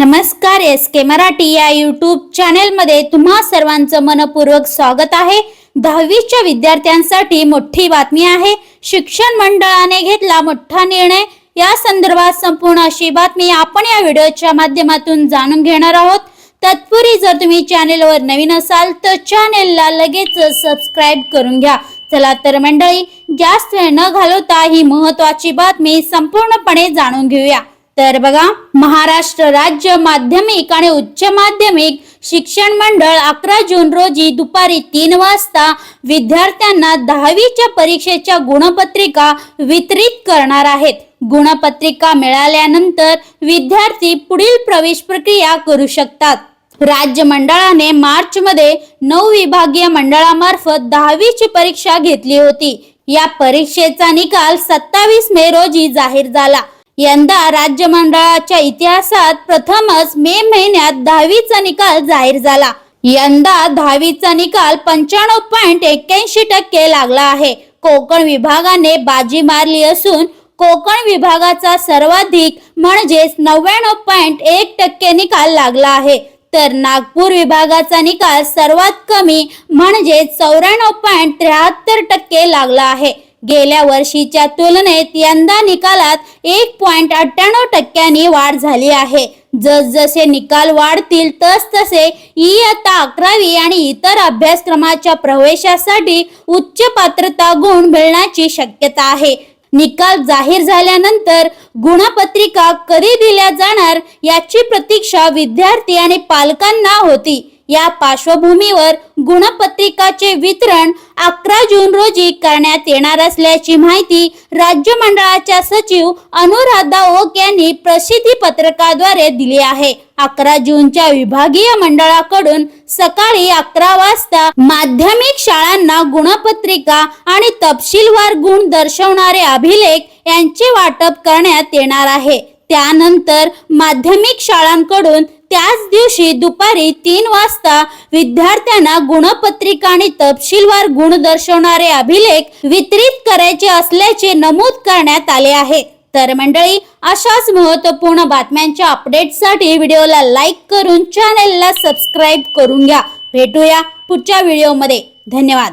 नमस्कार एस के मराठी या युट्यूब चॅनेलमध्ये तुम्हा सर्वांचं मनपूर्वक स्वागत आहे. दहावीच्या विद्यार्थ्यांसाठी मोठी बातमी आहे. शिक्षण मंडळाने घेतला मोठा निर्णय. या संदर्भात संपूर्ण अशी बातमी आपण या व्हिडिओच्या माध्यमातून जाणून घेणार आहोत. तत्पूर्वी जर तुम्ही चॅनेलवर नवीन असाल तर चॅनेलला लगेच सबस्क्राईब करून घ्या. चला तर मंडळी जास्त वेळ न घालवता ही महत्वाची बातमी संपूर्णपणे जाणून घेऊया. तर बघा महाराष्ट्र राज्य माध्यमिक आणि उच्च माध्यमिक शिक्षण मंडळ अकरा जून रोजी दुपारी तीन वाजता विद्यार्थ्यांना दहावीच्या परीक्षेच्या गुणपत्रिका वितरित करणार आहेत. गुणपत्रिका मिळाल्यानंतर विद्यार्थी पुढील प्रवेश प्रक्रिया करू शकतात. राज्य मंडळाने मार्च मध्ये नऊ विभागीय मंडळामार्फत दहावीची परीक्षा घेतली होती. या परीक्षेचा निकाल सत्तावीस मे रोजी जाहीर झाला. यंदा राज्य मंडळाच्या इतिहासात प्रथमच मे महिन्यात दहावीचा निकाल जाहीर झाला. यंदा दहावीचा निकाल पंच्याण्णव पॉईंट एक्क्याऐंशी टक्के लागला आहे. कोकण विभागाने बाजी मारली असून कोकण विभागाचा सर्वाधिक म्हणजेच नव्याण्णव पॉईंट एक टक्के निकाल लागला आहे. तर नागपूर विभागाचा निकाल सर्वात कमी म्हणजे चौऱ्याण्णव पॉईंट त्र्याहत्तर टक्के लागला आहे. गेल्या वर्षीच्या तुलनेत यंदा निकालात एक पॉईंट अठ्ठ्याण्णव टक्क्यांनी वाढ झाली आहे. जसजसे निकाल वाढतील तस तसे इयत्ता अकरावी आणि इतर अभ्यासक्रमाच्या प्रवेशासाठी उच्च पात्रता गुण मिळण्याची शक्यता आहे. निकाल जाहीर झाल्यानंतर गुणपत्रिका कधी दिल्या जाणार याची प्रतीक्षा विद्यार्थी आणि पालकांना होती. या पार्श्वभूमीवर गुणपत्रिकाचे वितरण अकरा जून रोजी करण्यात येणार असल्याची माहिती राज्य मंडळाच्या सचिव अनुराधा ओक यांनी प्रसिद्धी पत्रकाद्वारे दिली आहे. अकरा जूनच्या विभागीय मंडळाकडून सकाळी अकरा वाजता माध्यमिक शाळांना गुणपत्रिका आणि तपशीलवार गुण दर्शवणारे अभिलेख यांचे वाटप करण्यात येणार आहे. त्यानंतर माध्यमिक शाळांकडून त्याच दिवशी दुपारी तीन वाजता विद्यार्थ्यांना गुणपत्रिका आणि तपशीलवार गुण दर्शवणारे अभिलेख वितरित करायचे असल्याचे नमूद करण्यात आले आहे. तर मंडळी अशाच महत्त्वपूर्ण बातम्यांच्या अपडेटसाठी व्हिडिओला लाईक करून चॅनेलला सबस्क्राईब करून घ्या. भेटूया पुढच्या व्हिडिओमध्ये. धन्यवाद.